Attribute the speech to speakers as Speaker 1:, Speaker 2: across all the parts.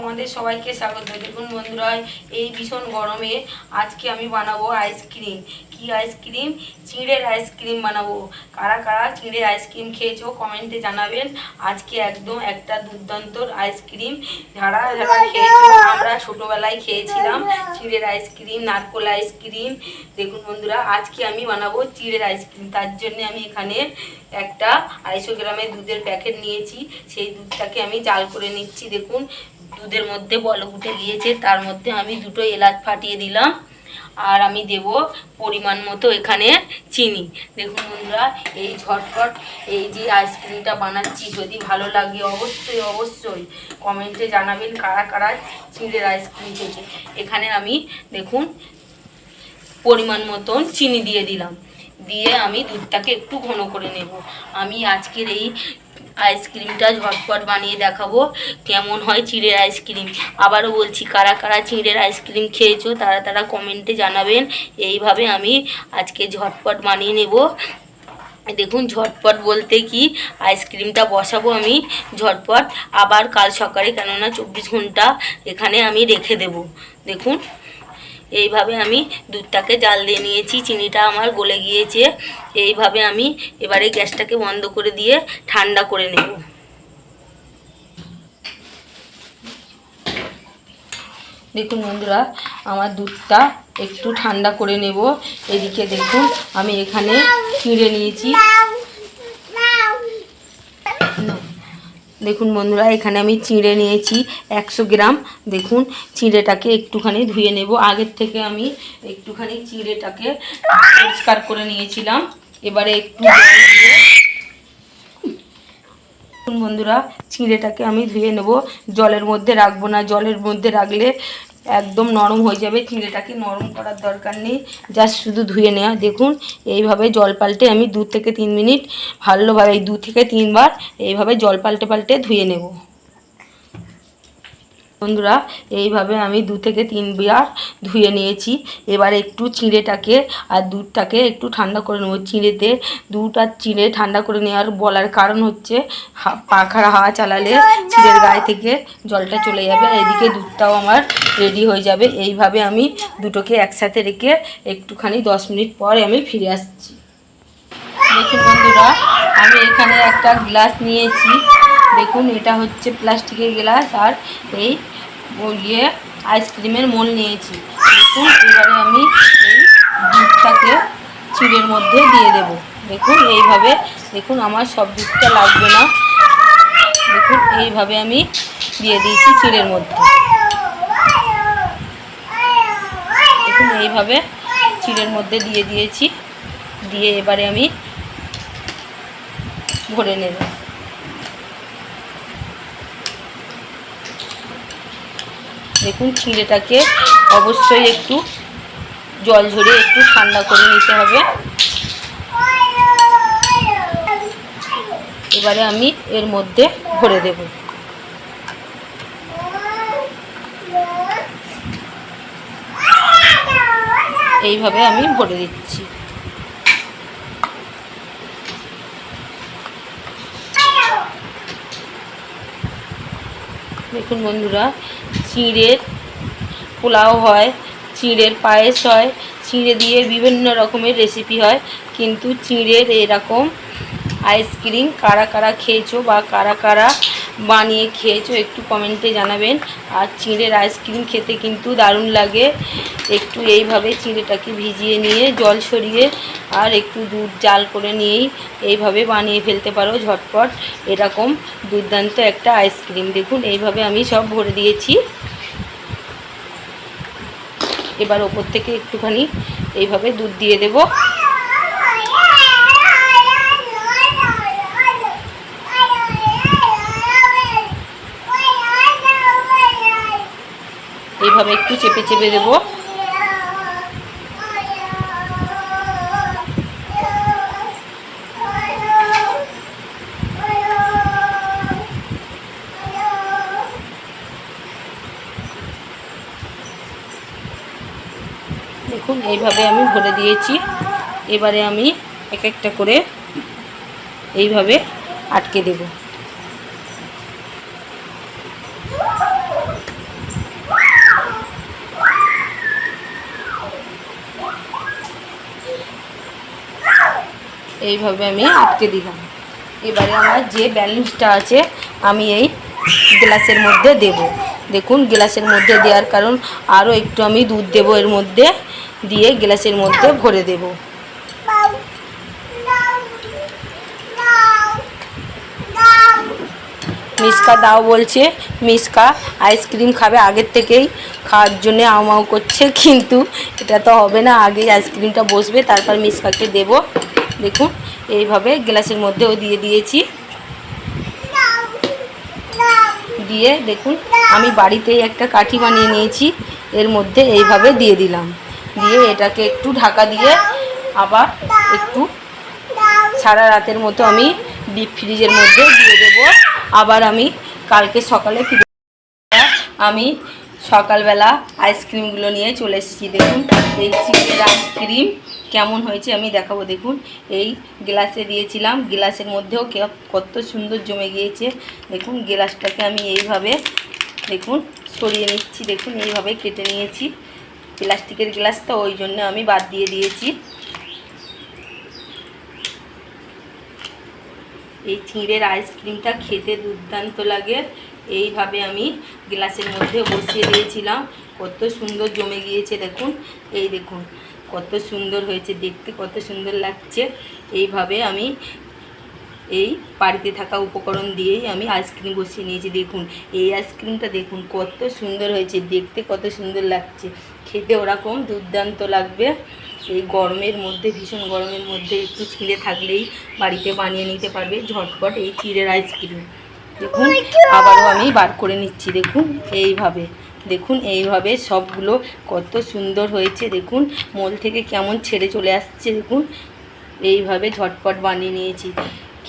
Speaker 1: তোমাদের সবাইকে স্বাগত। দেখুন বন্ধুরা, এই ভীষণ গরমে আজকে আমি বানাবো আইসক্রিম কি আইসক্রিম চিঁড়ের আইসক্রিম বানাবো। কারা কারা চিঁড়ের আইসক্রিম খেয়েছো কমেন্টে জানাবেন। আজকে একদম একটা দুর্দান্ত আইসক্রিম যারা যারা খেয়েছো, আমরা ছোটোবেলায় খেয়েছিলাম চিঁড়ের আইসক্রিম নারকোল আইসক্রিম দেখুন বন্ধুরা, আজকে আমি বানাবো চিঁড়ের আইসক্রিম তার জন্য আমি এখানে একটা আড়াইশো গ্রামের দুধের প্যাকেট নিয়েছি। সেই দুধটাকে আমি জাল করে নিচ্ছি, দেখুন। দুধের মধ্যে বলক উঠে গিয়েছে, তার মধ্যে আমি দুটো এলাচ ফাটিয়ে দিলাম আর আমি দেব পরিমাণ মতো এখানে চিনি। দেখুন বন্ধুরা, এই ঝটপট এই যে আইসক্রিমটা বানাচ্ছি, যদি ভালো লাগে অবশ্যই অবশ্যই কমেন্টে জানাবেন কারা কারা চিঁড়ের আইসক্রিম খেয়েছে। এখানে আমি দেখুন পরিমাণ মতন চিনি দিয়ে দিলাম। দিয়ে আমি দুধটাকে একটু ঘন করে নেব। আমি আজকের এই আইসক্রিমটা ঝটপট বানিয়ে দেখাবো কেমন হয় চিড়ের আইসক্রিম। আবারও বলছি, কারা কারা চিড়ের আইসক্রিম খেয়েছো তারা তারা কমেন্টে জানাবেন। এইভাবে আমি আজকে ঝটপট বানিয়ে নেব। দেখুন, ঝটপট বলতে কি, আইসক্রিমটা বসাবো আমি ঝটপট। আবার কাল সকালে কেননা চব্বিশ ঘণ্টা এখানে আমি রেখে দেব। দেখুন এইভাবে আমি দুধটাকে জাল দিয়ে নিয়েছি, চিনিটা আমার গলে গিয়েছে। এইভাবে আমি এবারে গ্যাসটাকে বন্ধ করে দিয়ে ঠান্ডা করে নেব। দেখুন বন্ধুরা, আমার দুধটা একটু ঠান্ডা করে নেব। এদিকে দেখুন, আমি এখানে চিঁড়ে নিয়েছি। দেখুন বন্ধুরা, এখানে আমি চিঁড়ে নিয়েছি একশো গ্রাম। দেখুন, চিঁড়েটাকে একটুখানি ধুয়ে নেব। আগের থেকে আমি একটুখানি চিঁড়েটাকে পরিষ্কার করে নিয়েছিলাম। এবারে একটু বন্ধুরা, চিঁড়েটাকে আমি ধুয়ে নেব। জলের মধ্যে রাখব না। জলের মধ্যে রাখলে একদম নরম হয়ে যাবে। চিঁড়েটাকে নরম করার দরকার নেই। জাস্ট শুধু ধুয়ে নেওয়া। দেখুন এইভাবে জল পাল্টে আমি দু থেকে তিন মিনিট ভালোভাবে এই দু থেকে তিনবার এইভাবে জল পাল্টে পাল্টে ধুয়ে নেব। বন্ধুরা এইভাবে আমি দু থেকে তিনবার ধুয়ে নিয়েছি। এবার একটু চিঁড়েটাকে আর দুধটাকে একটু ঠান্ডা করে নেব। চিঁড়েতে দুধ আর চিঁড়ে ঠান্ডা করে নেওয়ার বলার কারণ হচ্ছে পাখার হাওয়া চালালে চিঁড়ের গায়ে থেকে জলটা চলে যাবে। এদিকে দুধটাও আমার রেডি হয়ে যাবে। এইভাবে আমি দুটোকে একসাথে রেখে একটুখানি দশ মিনিট পরে আমি ফিরে আসছি। দেখুন বন্ধুরা, আমি এখানে একটা গ্লাস নিয়েছি। দেখুন, এটা হচ্ছে প্লাস্টিকের গ্লাস আর এই ইয়ে আইসক্রিমের মোল নিয়েছি। দেখুন, এবারে আমি এই দুধটাকে চিড়ের মধ্যে দিয়ে দেব। দেখুন, এইভাবে, দেখুন, আমার সব দুধটা লাগবে না। দেখুন, এইভাবে আমি দিয়ে দিয়েছি চিড়ের মধ্যে। এইভাবে চিড়ের মধ্যে দিয়ে দিয়েছি। দিয়ে এবারে আমি ভরে নেব। দেখুন, চিঁড়েটাকে অবশ্যই একটু জল ঝরে একটু ঠান্ডা করে নিতে হবে। এবারে আমি এর মধ্যে ভরে দেব। এইভাবে আমি ভরে দিচ্ছি। দেখুন বন্ধুরা, চিঁড়ের পোলাও হয়, চিঁড়ের পায়েস হয়, চিঁড়ে দিয়ে বিভিন্ন রকমের রেসিপি হয়, কিন্তু চিঁড়ের এরকম আইসক্রিম কারা কারা খেয়েছো বা কারা কারা বানিয়ে খেয়েছো, একটু কমেন্টে জানাবেন। আর চিঁড়ের আইসক্রিম খেতে কিন্তু দারুণ লাগে। একটু এইভাবে চিঁড়েটাকে ভিজিয়ে নিয়ে, জল সরিয়ে আর একটু দুধ জাল করে নিয়েই এইভাবে বানিয়ে ফেলতে পারো ঝটপট। এরকম দুর্দান্ত একটা আইসক্রিম দেখুন, এইভাবে আমি সব ভরে দিয়েছি। এবার ওপর থেকে একটুখানি এইভাবে দুধ দিয়ে দেব। এইভাবে একটু চেপে চেপে দেবো। দেখুন, এইভাবে আমি ভরে দিয়েছি। এবারে আমি এক একটা করে এইভাবে আটকে দেব। এইভাবে আমি আটকে দিলাম। এবারে আমার যে ব্যালেন্সটা আছে, আমি এই গ্লাসের মধ্যে দেব। দেখুন, গ্লাসের মধ্যে দেওয়ার কারণ আরও একটু আমি দুধ দেব, এর মধ্যে দিয়ে গ্লাসের মধ্যে ভরে দেব। মিসকা দাও বলছে, মিসকা আইসক্রিম খাবে আগের থেকেই, খাওয়ার জন্যে আমাও করছে, কিন্তু এটা তো হবে না, আগেই আইসক্রিমটা বসবে, তারপর মিসকাকে দেব। দেখুন, এইভাবে গ্লাসের মধ্যেও দিয়ে দিয়েছি। দিয়ে দেখুন, আমি বাড়িতেই একটা কাঠি বানিয়ে নিয়েছি, এর মধ্যে এইভাবে দিয়ে দিলাম। দিয়ে এটাকে একটু ঢাকা দিয়ে আবার একটু সারা রাতের মতো আমি ডিপ ফ্রিজের মধ্যে দিয়ে দেবো। আবার আমি কালকে সকালে ফিরে আমি সকালবেলা আইসক্রিমগুলো নিয়ে চলে এসেছি। দেখুন, এই চিকের আইসক্রিম কেমন হয়েছে আমি দেখাবো। দেখুন, এই গ্লাসে দিয়েছিলাম। গ্লাসের মধ্যেও কত সুন্দর জমে গিয়েছে। দেখুন, গ্লাসটাকে আমি এইভাবে, দেখুন, সরিয়ে নিচ্ছি। দেখুন, এইভাবে কেটে নিয়েছি। প্লাস্টিকের গ্লাস তো ওই জন্য আমি বাদ দিয়ে দিয়েছি। এই চিঁড়ের আইসক্রিমটা খেতে দুর্দান্ত লাগে। এইভাবে আমি গ্লাসের মধ্যে বসিয়ে দিয়েছিলাম। কত সুন্দর জমে গিয়েছে দেখুন। এই দেখুন, কত সুন্দর হয়েছে, দেখতে কত সুন্দর লাগছে। এইভাবে আমি এই বাড়িতে থাকা উপকরণ দিয়েই আমি আইসক্রিম বসিয়ে নিয়েছি। দেখুন এই আইসক্রিমটা দেখুন কত সুন্দর হয়েছে দেখতে কত সুন্দর লাগছে। খেতে ওরকম দুর্দান্ত লাগবে। এই গরমের মধ্যে ভীষণ গরমের মধ্যে একটু ছিঁড়ে থাকলেই বাড়িতে বানিয়ে নিতে পারবে ঝটপট এই চিড়ের আইসক্রিম দেখুন আবারও আমি বার করে নিচ্ছি দেখুন এইভাবে। দেখুন এইভাবে সবগুলো কত সুন্দর হয়েছে দেখুন মোল থেকে কেমন ছেড়ে চলে আসছে দেখুন। এইভাবে ঝটপট বানিয়ে নিয়েছি।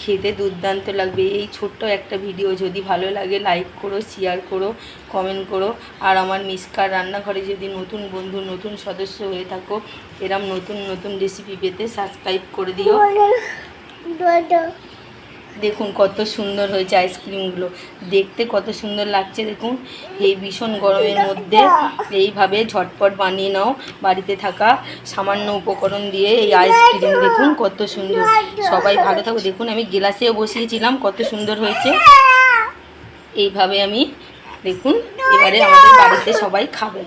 Speaker 1: খেতে দুর্দান্ত লাগবে। এই ছোট্ট একটা ভিডিও যদি ভালো লাগে লাইক করো শেয়ার করো কমেন্ট করো। আর আমার মিসকার রান্নাঘরে যদি নতুন বন্ধু, নতুন সদস্য হয়ে থাকো, এরম নতুন নতুন রেসিপি পেতে সাবস্ক্রাইব করে দিও। দেখুন কত সুন্দর হয়েছে আইসক্রিমগুলো। দেখতে কত সুন্দর লাগছে, দেখুন। এই ভীষণ গরমের মধ্যে এইভাবে ঝটপট বানিয়ে নাও। বাড়িতে থাকা সামান্য উপকরণ দিয়ে এই আইসক্রিম, দেখুন কত সুন্দর। সবাই ভালো থাকো। দেখুন, আমি গ্লাসেও বসিয়েছিলাম, কত সুন্দর হয়েছে। এইভাবে আমি, দেখুন, এবারে আমাদের বাড়িতে সবাই খাবে।